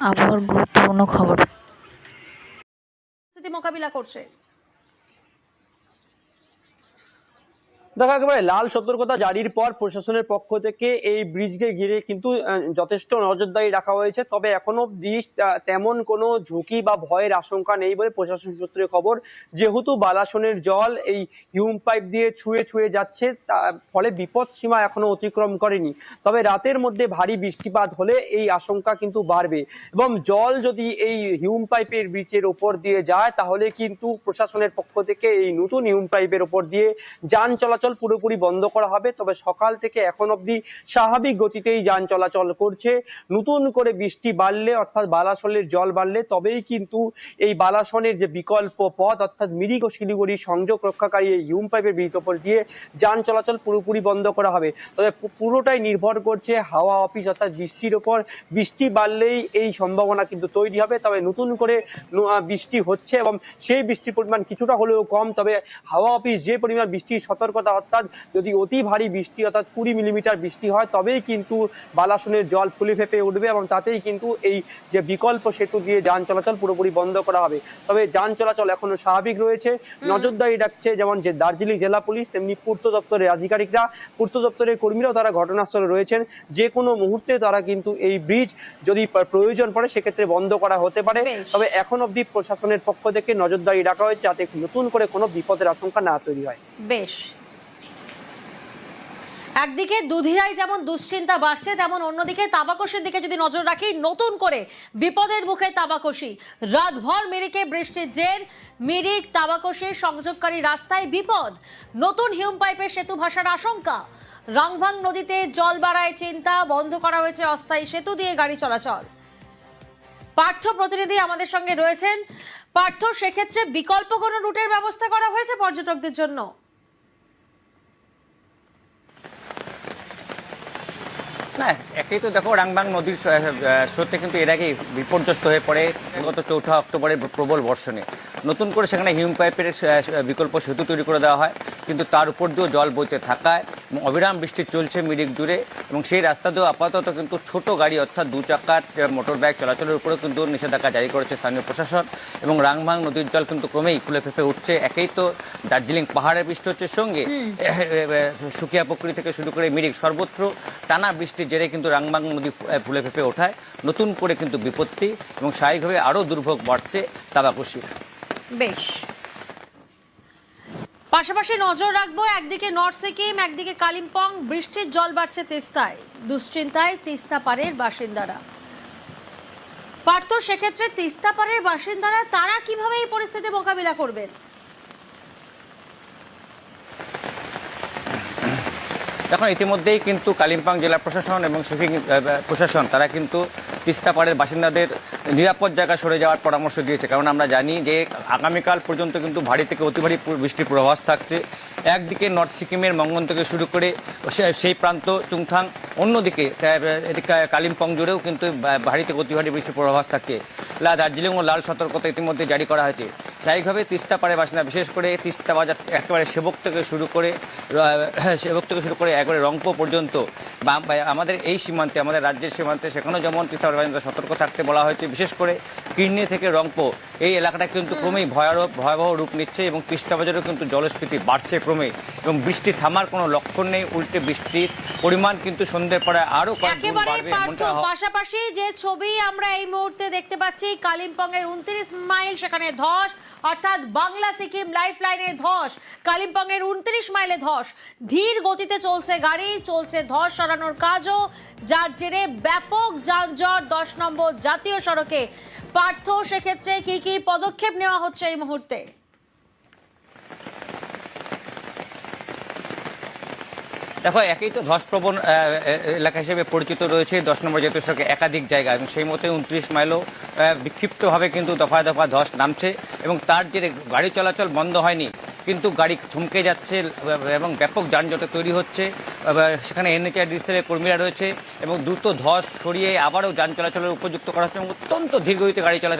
আবহাওয়ার গুরুত্বপূর্ণ খবর। মোকাবিলা করছে। দেখো, একেবারে লাল সতর্কতা জারির পর প্রশাসনের পক্ষ থেকে এই ব্রিজকে ঘিরে কিন্তু যথেষ্ট নজরদারি রাখা হয়েছে। তবে এখনও অব্দি তেমন কোনো ঝুঁকি বা ভয়ের আশঙ্কা নেই বলে প্রশাসন সূত্রে খবর। যেহেতু বালাসনের জল এই হিউম পাইপ দিয়ে ছুঁয়ে ছুঁয়ে যাচ্ছে তার ফলে বিপদ সীমা এখনও অতিক্রম করেনি। তবে রাতের মধ্যে ভারী বৃষ্টিপাত হলে এই আশঙ্কা কিন্তু বাড়বে। এবং জল যদি এই হিউম পাইপের ব্রিজের ওপর দিয়ে যায়, তাহলে কিন্তু প্রশাসনের পক্ষ থেকে এই নতুন হিউম পাইপের ওপর দিয়ে যান চলাচল পুরোপুরি বন্ধ করা হবে, তবে সকাল থেকে এখন অবধি স্বাভাবিক গতিতেই যান চলাচল করছে। নতুন করে বৃষ্টি বাড়লে, অর্থাৎ বালাসনের জল বাড়লে, তবেই কিন্তু এই বালাসনের যে বিকল্প পথ, অর্থাৎ মিরিক ও শিলিগুড়ি সংযোগ রক্ষাকারী এই হিউম পাইপের ব্রিজ ওপর দিয়ে যান চলাচল পুরোপুরি বন্ধ করা হবে। তবে পুরোটাই নির্ভর করছে হাওয়া অফিস, অর্থাৎ বৃষ্টির ওপর। বৃষ্টি বাড়লেই এই সম্ভাবনা কিন্তু তৈরি হবে, তবে নতুন করে বৃষ্টি হচ্ছে এবং সেই বৃষ্টির পরিমাণ কিছুটা হলেও কম। তবে হাওয়া অফিস যে পরিমাণ বৃষ্টির সতর্কতা অর্থাৎ যদি অতি ভারী বৃষ্টি অর্থাৎ কুড়ি মিলিমিটার বৃষ্টি হয় তবেই কিন্তু বালাসনের জল ফুলে ফেপে উঠবে এবং তাতেই কিন্তু এই যে বিকল্প সেতু দিয়ে যান চলাচল পুরোপুরি বন্ধ করা হবে। তবে যান চলাচল এখনও স্বাভাবিক রয়েছে। নজরদারি রাখছে যেমন যে দার্জিলিং জেলা পুলিশ তেমনি পূর্ত দপ্তরের আধিকারিকরা। পূর্ত দপ্তরের কর্মীরাও তারা ঘটনাস্থলে রয়েছেন। যে কোনো মুহূর্তে তারা কিন্তু এই ব্রিজ যদি প্রয়োজন পড়ে সেক্ষেত্রে বন্ধ করা হতে পারে। তবে এখন অবধি প্রশাসনের পক্ষ থেকে নজরদারি রাখা হয়েছে যাতে নতুন করে কোনো বিপদের আশঙ্কা না তৈরি হয়। বেশ। একদিকে দুধিয়ায় যেমন দুশ্চিন্তা বাড়ছে, তেমন অন্যদিকে তাবাকসের দিকে যদি নজর রাখি, নতুন করে বিপদের মুখে তাবাকসি রাতভর মিরিকে বৃষ্টির জের, মিরিক তাবাকসের সংযোগকারী রাস্তায় বিপদ। নতুন হিউম পাইপের সেতু ভাসার আশঙ্কা। রাংভাং নদীতে জল বাড়ায় চিন্তা, বন্ধ করা হয়েছে অস্থায়ী সেতু দিয়ে গাড়ি চলাচল। পার্থ প্রতিনিধি আমাদের সঙ্গে রয়েছেন। পার্থ, সেক্ষেত্রে বিকল্প কোনো রুটের ব্যবস্থা করা হয়েছে পর্যটকদের জন্য? না একেই তো দেখো রাংবাং নদীর স্রোতে কিন্তু এর আগেই বিপর্যস্ত হয়ে পড়ে গত চৌঠা অক্টোবরে প্রবল বর্ষণে। নতুন করে সেখানে হিউম পাইপের বিকল্প সেতু তৈরি করে দেওয়া হয় কিন্তু তার উপর দিয়েও জল বইতে থাকায় এবং অবিরাম বৃষ্টি চলছে মিরিক জুড়ে এবং সেই রাস্তা দিয়েও আপাতত কিন্তু ছোট গাড়ি অর্থাৎ দু চাকার মোটর বাইক চলাচলের উপরেও কিন্তু নিষেধাজ্ঞা জারি করেছে স্থানীয় প্রশাসন এবং রাংবাং নদীর জল কিন্তু ক্রমেই ফুলে ফেঁপে উঠছে। একেই তো দার্জিলিং পাহাড়ের বৃষ্টি হচ্ছে সঙ্গে সুকিয়া পুকুরি থেকে শুরু করে মিরিক সর্বত্র টানা বৃষ্টির জেরে কিন্তু রাংবাং নদী ফুলে ফেপে ওঠায়। নতুন করে কিন্তু বিপত্তি এবং স্বাভাবিকভাবে আরও দুর্ভোগ বাড়ছে তাবাকুশির। বেশ। পাশাপাশি নজর রাখব, একদিকে নর্থ সিকিম, একদিকে কালিম্পং, বৃষ্টির জল বাড়ছে তিস্তায়। দুশ্চিন্তায় তিস্তা পাড়ের বাসিন্দারা। পার্থ, সেক্ষেত্রে তিস্তা পাড়ের বাসিন্দারা তারা কীভাবে এই পরিস্থিতি মোকাবিলা করবেন? এখন ইতিমধ্যেই কিন্তু কালিম্পং জেলা প্রশাসন এবং শিপিং প্রশাসন, তারা কিন্তু তিস্তা পাড়ের বাসিন্দাদের নিরাপদ জায়গা সরে যাওয়ার পরামর্শ দিয়েছে। কারণ আমরা জানি যে আগামীকাল পর্যন্ত কিন্তু ভারী থেকে অতি ভারী বৃষ্টির পূর্বাভাস থাকছে। একদিকে নর্থ সিকিমের মঙ্গন থেকে শুরু করে সেই প্রান্ত, চুংথাং, অন্যদিকে কালিম্পং জুড়েও কিন্তু ভারী থেকে অতি ভারী বৃষ্টির পূর্বাভাস থাকে দার্জিলিং ও লাল সতর্কতা ইতিমধ্যে জারি করা হয়েছে। স্বাভাবিকভাবে তিস্তা পাড়ে বাসিন্দা বিশেষ করে তিস্তা বাজার একেবারে সেবক থেকে শুরু করে সেবক থেকে শুরু করে একবারে রংপো পর্যন্ত। আমাদের এই সীমান্তে আমাদের রাজ্যের সীমান্তে সেখানেও যেমন তিস্তা বাসিন্দা সতর্ক থাকতে বলা হয়েছে বিশেষ করে কিডনি থেকে রংপো এই এলাকাটা কিন্তু ক্রমেই ভয়াবহ ভয়াবহ রূপ নিচ্ছে এবং তিস্তা বাজারেও কিন্তু জলস্ফীতি বাড়ছে ক্রমে এবং বৃষ্টি থামার কোনো লক্ষণ নেই উল্টে বৃষ্টির পরিমাণ কিন্তু সন্ধ্যের পরে আরও পাশাপাশি যে ছবি আমরা এই মুহূর্তে দেখতে পাচ্ছি কালিম্পং এর উনত্রিশ মাইল সেখানে ধস অর্থাৎ বাংলা সিকিম লাইফ লাইনে ধস, কালিম্পংয়ের উনত্রিশ মাইলে ধস। ধীর গতিতে চলছে গাড়ি, চলছে ধস সরানোর কাজও, যার জেরে ব্যাপক যানজট, দশ নম্বর জাতীয় সড়কে। পার্থ, সেক্ষেত্রে কি কি পদক্ষেপ নেওয়া হচ্ছে এই মুহূর্তে? দেখো, একই তো ধসপ্রবণ এলাকা হিসেবে পরিচিত রয়েছে। দশ নম্বর জাতীয় সড়কে একাধিক জায়গা, এবং সেই মতে উনত্রিশ মাইলও বিক্ষিপ্তভাবে কিন্তু দফায় দফা ধস নামছে, এবং তার জেরে গাড়ি চলাচল বন্ধ হয়নি, কিন্তু গাড়ি থমকে যাচ্ছে, এবং ব্যাপক যানজটে তৈরি হচ্ছে। সেখানে এনএচআরডিসির কর্মীরা রয়েছে, এবং দ্রুত ধস সরিয়ে আবারও যান চলাচলের উপযুক্ত করা হচ্ছে, এবং অত্যন্ত ধীরগতিতে গাড়ি চলাচল